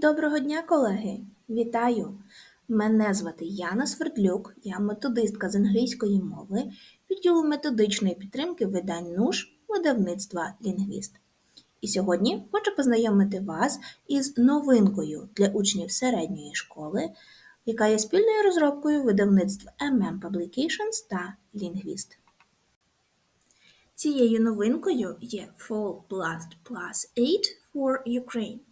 Доброго дня, колеги! Вітаю! Мене звати Яна Свердлюк, я методистка з англійської мови відділу методичної підтримки видань НУШ видавництва Лінгвіст. І сьогодні хочу познайомити вас із новинкою для учнів середньої школи, яка є спільною розробкою видавництв MM Publications та Лінгвіст. Цією новинкою є Fall Blast Plus 8 for Ukraine.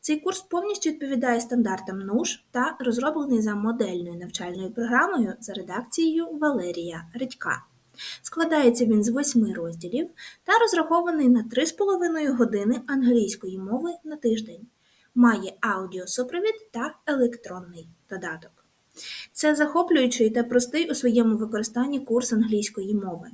Цей курс повністю відповідає стандартам НУШ та розроблений за модельною навчальною програмою за редакцією Валерія Редька. Складається він з восьми розділів та розрахований на 3,5 години англійської мови на тиждень. Має аудіосупровід та електронний додаток. Це захоплюючий та простий у своєму використанні курс англійської мови,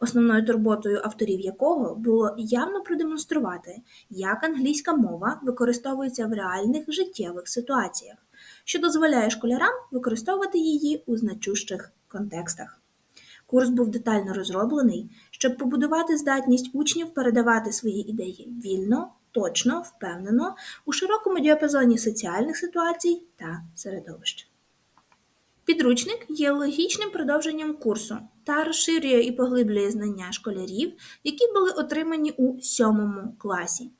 основною турботою авторів якого було явно продемонструвати, як англійська мова використовується в реальних життєвих ситуаціях, що дозволяє школярам використовувати її у значущих контекстах. Курс був детально розроблений, щоб побудувати здатність учнів передавати свої ідеї вільно, точно, впевнено у широкому діапазоні соціальних ситуацій та середовищ. Підручник є логічним продовженням курсу та розширює і поглиблює знання школярів, які були отримані у сьомому класі.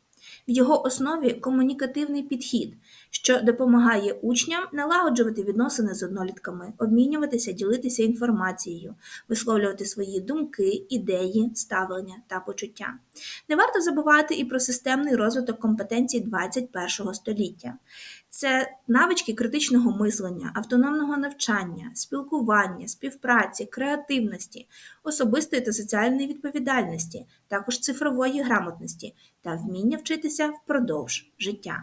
В його основі комунікативний підхід, що допомагає учням налагоджувати відносини з однолітками, обмінюватися, ділитися інформацією, висловлювати свої думки, ідеї, ставлення та почуття. Не варто забувати і про системний розвиток компетенцій 21 століття. Це навички критичного мислення, автономного навчання, спілкування, співпраці, креативності, особистої та соціальної відповідальності, також цифрової грамотності та вміння вчитися впродовж життя.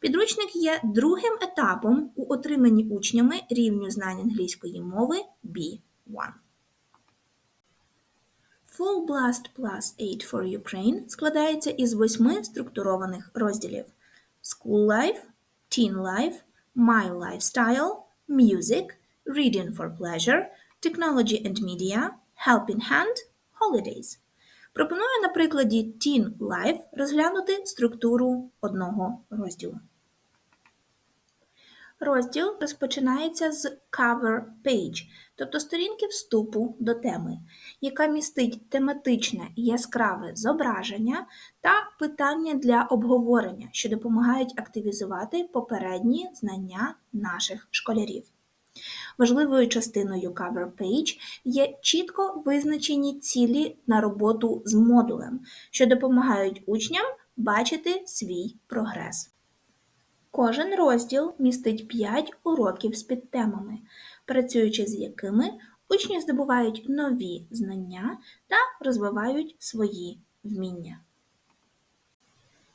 Підручник є другим етапом у отриманні учнями рівню знань англійської мови B1. Full Blast Plus 8 for Ukraine складається із восьми структурованих розділів: School Life – Teen Life, My Lifestyle, Music, Reading for Pleasure, Technology and Media, Helping Hand, Holidays. Пропоную на прикладі Teen Life розглянути структуру одного розділу. Розділ розпочинається з cover page, тобто сторінки вступу до теми, яка містить тематичне яскраве зображення та питання для обговорення, що допомагають активізувати попередні знання наших школярів. Важливою частиною cover page є чітко визначені цілі на роботу з модулем, що допомагають учням бачити свій прогрес. Кожен розділ містить 5 уроків з підтемами, працюючи з якими учні здобувають нові знання та розвивають свої вміння.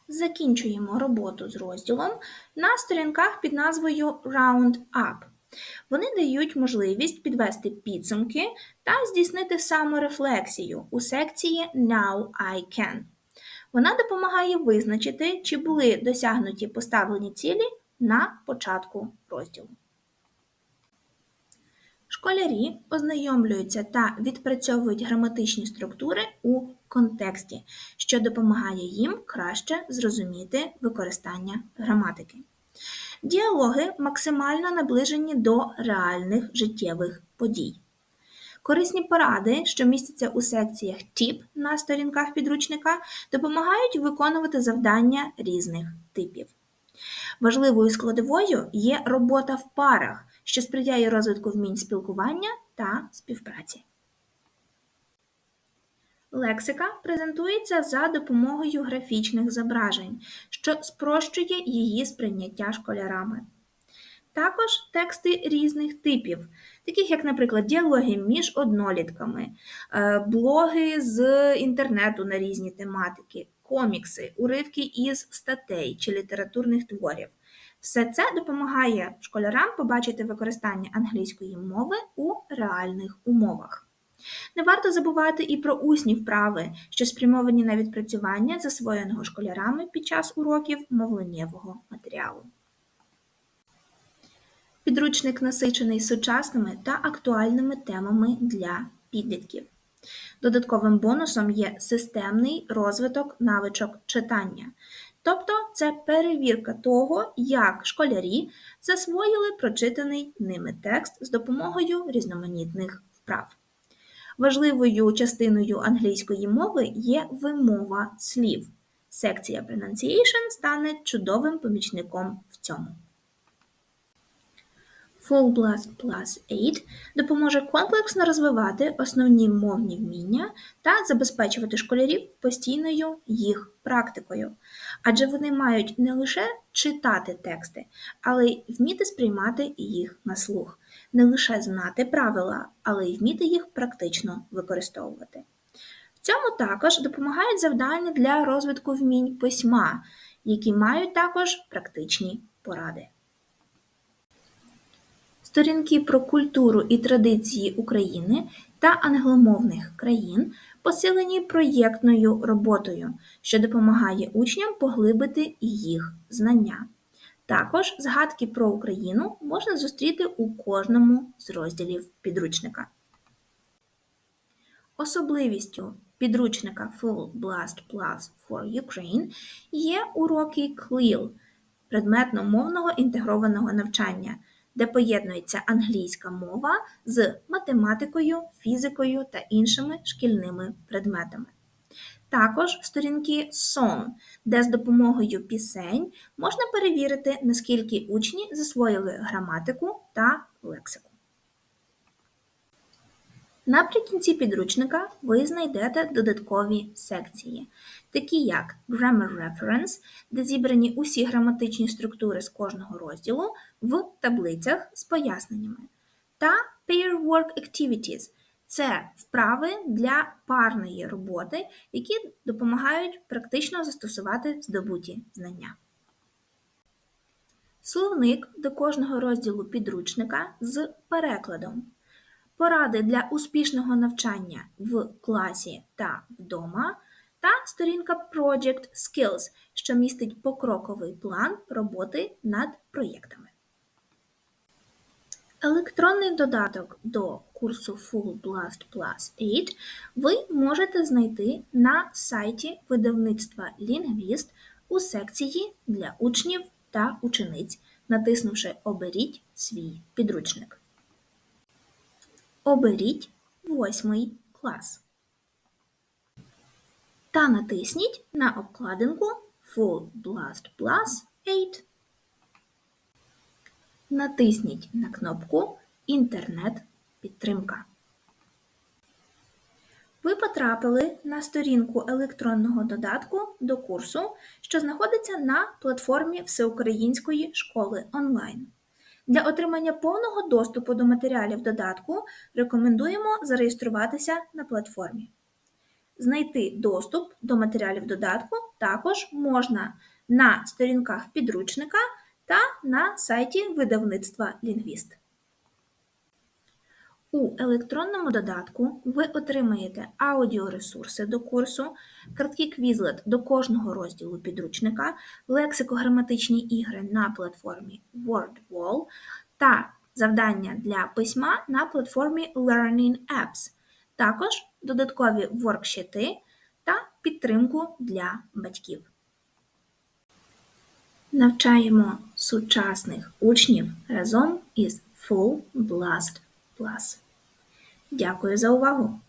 Закінчуємо роботу з розділом на сторінках під назвою Round Up. Вони дають можливість підвести підсумки та здійснити саморефлексію у секції Now I Can. Вона допомагає визначити, чи були досягнуті поставлені цілі на початку розділу. Школярі ознайомлюються та відпрацьовують граматичні структури у контексті, що допомагає їм краще зрозуміти використання граматики. Діалоги максимально наближені до реальних життєвих подій. Корисні поради, що містяться у секціях ТІП на сторінках підручника, допомагають виконувати завдання різних типів. Важливою складовою є робота в парах, що сприяє розвитку вмінь спілкування та співпраці. Лексика презентується за допомогою графічних зображень, що спрощує її сприйняття школярами. Також тексти різних типів, таких як, наприклад, діалоги між однолітками, е, блоги з інтернету на різні тематики, комікси, уривки із статей чи літературних творів. Все це допомагає школярам побачити використання англійської мови у реальних умовах. Не варто забувати і про усні вправи, що спрямовані на відпрацювання засвоєного школярами під час уроків мовленнєвого матеріалу. Підручник насичений сучасними та актуальними темами для підлітків. Додатковим бонусом є системний розвиток навичок читання. Тобто це перевірка того, як школярі засвоїли прочитаний ними текст з допомогою різноманітних вправ. Важливою частиною англійської мови є вимова слів. Секція Pronunciation стане чудовим помічником в цьому. Full Blast Plus 8 допоможе комплексно розвивати основні мовні вміння та забезпечувати школярів постійною їх практикою, адже вони мають не лише читати тексти, але й вміти сприймати їх на слух, не лише знати правила, але й вміти їх практично використовувати. В цьому також допомагають завдання для розвитку вмінь письма, які мають також практичні поради. Сторінки про культуру і традиції України та англомовних країн посилені проєктною роботою, що допомагає учням поглибити їх знання. Також згадки про Україну можна зустріти у кожному з розділів підручника. Особливістю підручника Full Blast Plus for Ukraine є уроки CLIL – предметно-мовного інтегрованого навчання, де поєднується англійська мова з математикою, фізикою та іншими шкільними предметами. Також сторінки SON, де з допомогою пісень можна перевірити, наскільки учні засвоїли граматику та лексику. Наприкінці підручника ви знайдете додаткові секції, такі як Grammar Reference, де зібрані усі граматичні структури з кожного розділу в таблицях з поясненнями, та Pair Work Activities це вправи для парної роботи, які допомагають практично застосувати здобуті знання. Словник до кожного розділу підручника з перекладом. Поради для успішного навчання в класі та вдома, та сторінка Project Skills, що містить покроковий план роботи над проєктами. Електронний додаток до курсу Full Blast Plus 8 ви можете знайти на сайті видавництва Лінгвіст у секції для учнів та учениць, натиснувши Оберіть свій підручник. Оберіть восьмий клас та натисніть на обкладинку Full Blast Plus 8. Натисніть на кнопку Інтернет-підтримка. Ви потрапили на сторінку електронного додатку до курсу, що знаходиться на платформі Всеукраїнської школи онлайн. Для отримання повного доступу до матеріалів додатку рекомендуємо зареєструватися на платформі. Знайти доступ до матеріалів додатку також можна на сторінках підручника та на сайті видавництва Лінгвіст. У електронному додатку ви отримаєте аудіоресурси до курсу, картки Quizlet до кожного розділу підручника, лексико-граматичні ігри на платформі WordWall та завдання для письма на платформі Learning Apps, також додаткові воркшіти та підтримку для батьків. Навчаємо сучасних учнів разом із Full Blast Plus. Дякую за увагу!